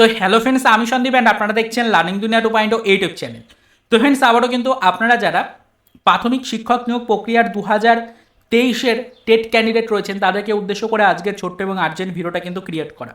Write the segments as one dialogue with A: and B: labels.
A: তো hello friends আমি Sandeep and আপনারা দেখছেন learning Duniya two point YouTube channel তো ফ্রেন্ডস আবারও কিন্তু আপনারা যারা প্রাথমিক শিক্ষক নিয়োগ প্রক্রিয়ার দু হাজার তেইশের টেট ক্যান্ডিডেট রয়েছেন, তাদেরকে উদ্দেশ্য করে আজকের ছোট্ট এবং আর্জেন্ট ভিডিওটা কিন্তু ক্রিয়েট করা।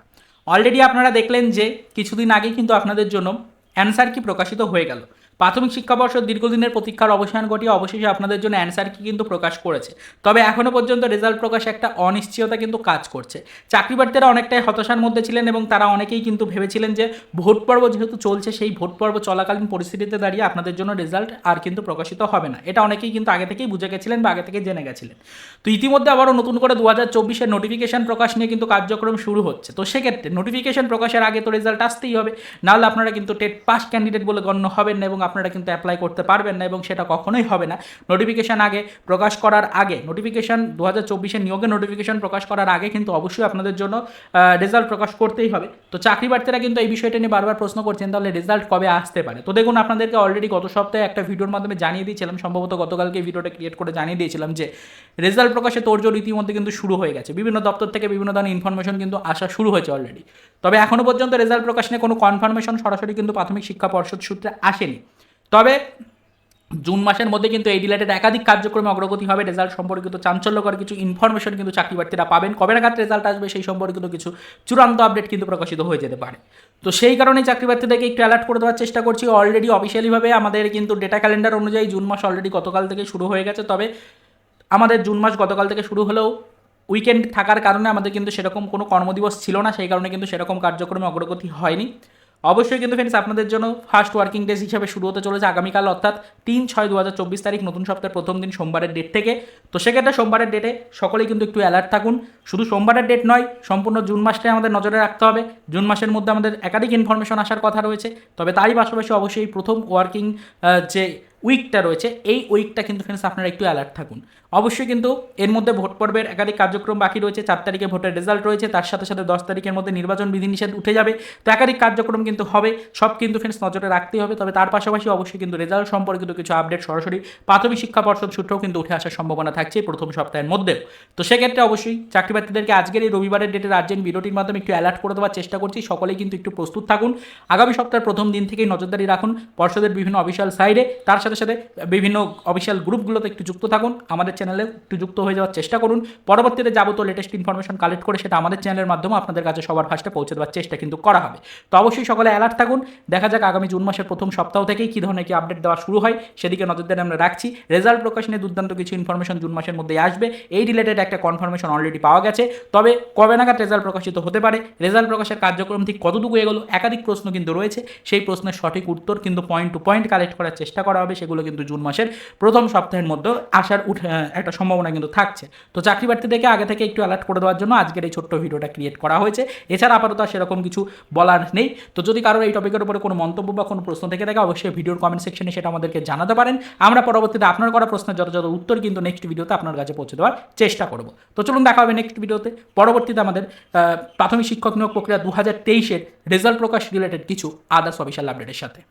A: অলরেডি আপনারা দেখলেন যে কিছুদিন আগে কিন্তু আপনাদের জন্য অ্যান্সার কি প্রকাশিত হয়ে গেল। প্রাথমিক শিক্ষাবর্ষ দীর্ঘদিনের প্রতীক্ষার অবসান ঘটিয়ে অবশেষে আপনাদের জন্য অ্যান্সার কি কিন্তু প্রকাশ করেছে। তবে এখনও পর্যন্ত রেজাল্ট প্রকাশ একটা অনিশ্চয়তা কিন্তু কাজ করছে। চাকরিপ্রার্থীরা অনেকটাই হতাশার মধ্যে ছিলেন এবং তারা অনেকেই কিন্তু ভেবেছিলেন যে ভোট পর্ব যেহেতু চলছে, সেই ভোট পর্ব চলাকালীন পরিস্থিতিতে দাঁড়িয়ে আপনাদের জন্য রেজাল্ট আর কিন্তু প্রকাশিত হবে না। এটা অনেকেই কিন্তু আগে থেকেই বুঝে গেছিলেন বা আগে থেকে জেনে গেছিলেন। তো ইতিমধ্যে আবারও নতুন করে দু হাজার চব্বিশের নোটিফিকেশন প্রকাশ নিয়ে কিন্তু কার্যক্রম শুরু হচ্ছে। তো সেক্ষেত্রে নোটিফিকেশন প্রকাশের আগে তো রেজাল্ট আসতেই হবে। নাহলে আপনারা কিন্তু টেট পাস ক্যান্ডিডেট বলে গণ্য হবেন না এবং আপনারা কিন্তু অ্যাপ্লাই করতে পারবেন না এবং সেটা কখনোই হবে না। নোটিফিকেশন আগে প্রকাশ করার আগে নোটিফিকেশন দু হাজার চব্বিশের নিয়োগের নোটিফিকেশন প্রকাশ করার আগে কিন্তু অবশ্যই আপনাদের জন্য রেজাল্ট প্রকাশ করতেই হবে। তো চাকরি প্রার্থীরা কিন্তু এই বিষয়টা নিয়ে বারবার প্রশ্ন করছেন, তাহলে রেজাল্ট কবে আসতে পারে? তো দেখুন, আপনাদেরকে অলরেডি গত সপ্তাহে একটা ভিডিওর মাধ্যমে জানিয়ে দিয়েছিলাম, সম্ভবত গতকালকে ভিডিওটা ক্রিয়েট করে জানিয়ে দিয়েছিলাম যে রেজাল্ট প্রকাশে তোড়জোড় ইতিমধ্যে কিন্তু শুরু হয়ে গেছে। বিভিন্ন দপ্তর থেকে বিভিন্ন ধরনের ইনফরমেশন কিন্তু আসা শুরু হয়েছে অলরেডি তবে এখনও পর্যন্ত রেজাল্ট প্রকাশ নিয়ে কোনো কনফার্মেশন সরাসরি কিন্তু প্রাথমিক শিক্ষা পর্ষদ সূত্রে আসেনি। তবে জুন মাসের মধ্যে কিন্তু এই রিলেটেড একাধিক কার্যক্রমে অগ্রগতি হবে। রেজাল্ট সম্পর্কিত চাঞ্চল্যকর কিছু ইনফরমেশন কিন্তু চাকরি প্রার্থীরা পাবেন। কবে নাগাদ রেজাল্ট আসবে সেই সম্পর্কিত কিছু চূড়ান্ত আপডেট কিন্তু প্রকাশিত হয়ে যেতে পারে। তো সেই কারণে চাকরি প্রার্থীদেরকে একটু অ্যালার্ট করে দেওয়ার চেষ্টা করছি। অলরেডি অফিসিয়ালিভাবে আমাদের কিন্তু ডেটা ক্যালেন্ডার অনুযায়ী জুন মাস অলরেডি গতকাল থেকে শুরু হয়ে গেছে। তবে আমাদের জুন মাস গতকাল থেকে শুরু হলেও উইকেন্ড থাকার কারণে আমাদের কিন্তু সেরকম কোনো কর্মদিবস ছিল না। সেই কারণে কিন্তু সেরকম কার্যক্রমে অগ্রগতি হয়নি। অবশ্যই কিন্তু ফ্রেন্ডস আপনাদের জন্য ফার্স্ট ওয়ার্কিং ডেজ হিসাবে শুরু হতে চলেছে আগামীকাল, অর্থাৎ তিন ছয় দু হাজার চব্বিশ তারিখ, নতুন সপ্তাহের প্রথম দিন সোমবারের ডেট থেকে। তো সেক্ষেত্রে সোমবারের ডেটে সকলেই কিন্তু একটু অ্যালার্ট থাকুন। শুধু সোমবারের ডেট নয়, সম্পূর্ণ জুন মাসটাই আমাদের নজরে রাখতে হবে। জুন মাসের মধ্যে আমাদের একাধিক ইনফরমেশন আসার কথা রয়েছে। তবে তারই পাশাপাশি অবশ্যই প্রথম ওয়ার্কিং যে উইকটা রয়েছে, এই উইকটা কিন্তু ফ্রেন্ডস আপনারা একটু অ্যালার্ট থাকুন। অবশ্যই কিন্তু এর মধ্যে ভোট পর্বের একাধিক কার্যক্রম বাকি রয়েছে, চার তারিখে ভোটের রেজাল্ট রয়েছে, তার সাথে সাথে দশ তারিখের মধ্যে নির্বাচন বিধিনিষেধ উঠে যাবে। তো একাধিক কার্যক্রম কিন্তু হবে, সব কিন্তু ফ্রেন্ডস নজরে রাখতেই হবে, তবে তার পাশাপাশি অবশ্যই কিন্তু রেজাল্ট সম্পর্কিত কিছু আপডেট সরাসরি প্রাথমিক শিক্ষা পর্ষদ সূত্রেও কিন্তু উঠে আসার সম্ভাবনা থাকছে প্রথম সপ্তাহের মধ্যেও। তো সেক্ষেত্রে অবশ্যই চাকরি প্রার্থীদেরকে আজকের এই রবিবারের ডেটে আর্জেন্ট ভিডিওটির মাধ্যমে একটু অ্যালার্ট করে দেওয়ার চেষ্টা করছি, সকলেই কিন্তু একটু প্রস্তুত থাকুন। আগামী সপ্তাহের প্রথম দিন থেকেই নজরদারি রাখুন, পর্ষদের বিভিন্ন অফিসিয়াল সাইডে তার সাথে সাথে সাথে বিভিন্ন অফিসিয়াল গ্রুপগুলোতে একটু যুক্ত থাকুন, আমাদের চ্যানেলে একটু যুক্ত হয়ে যাওয়ার চেষ্টা করুন। পরবর্তীতে যাবতীয় লেটেস্ট ইনফরমেশন কালেক্ট করে সেটা আমাদের চ্যানেলের মাধ্যমে আপনাদের কাছে সবার ফার্স্টে পৌঁছে দেওয়ার চেষ্টা কিন্তু করা হবে। তো অবশ্যই সকলে অ্যালার্ট থাকুন, দেখা যাক আগামী জুন মাসের প্রথম সপ্তাহ থেকেই কী ধরনের কি আপডেট দেওয়া শুরু হয়, সেদিকে নজরদারি আমরা রাখছি। রেজাল্ট প্রকাশ নিয়ে দুর্দান্ত কিছু ইনফরমেশন জুন মাসের মধ্যে আসবে। এই রিলেটেড একটা কনফার্মেশন অলরেডি পাওয়া গেছে। তবে কবে নাগাদ রেজাল্ট প্রকাশিত হতে পারে রেজাল্ট প্রকাশের কার্যক্রম ঠিক কতটুকু এগোলো, একাধিক প্রশ্ন কিন্তু রয়েছে। সেই প্রশ্নের সঠিক উত্তর কিন্তু পয়েন্ট টু পয়েন্ট কালেক্ট করার চেষ্টা করা হবে সেগুলো কিন্তু জুন মাসের প্রথম সপ্তাহের মধ্যে আসার উঠে একটা সম্ভাবনা কিন্তু থাকছে। তো চাকরি প্রার্থীদেরকে আগে থেকে একটু অ্যালার্ট করে দেওয়ার জন্য আজকের এই ছোট্ট ভিডিওটা ক্রিয়েট করা হয়েছে। এছাড়া আপাতত সেরকম কিছু বলার নেই। তো যদি কারোর এই টপিকের উপরে কোনো মন্তব্য বা কোনো প্রশ্ন থেকে থাকে, অবশ্যই ভিডিওর কমেন্ট সেকশনে সেটা আমাদেরকে জানাতে পারেন। আমরা পরবর্তীতে আপনার করা প্রশ্নের যথাযথ উত্তর কিন্তু নেক্সট ভিডিওতে আপনার কাছে পৌঁছে দেওয়ার চেষ্টা করব। তো চলুন দেখা হবে নেক্সট ভিডিওতে পরবর্তীতে আমাদের প্রাথমিক শিক্ষক নিয়োগ প্রক্রিয়া দু হাজার তেইশের রেজাল্ট প্রকাশ রিলেটেড কিছু আদার্স অফিসিয়াল আপডেটের সাথে।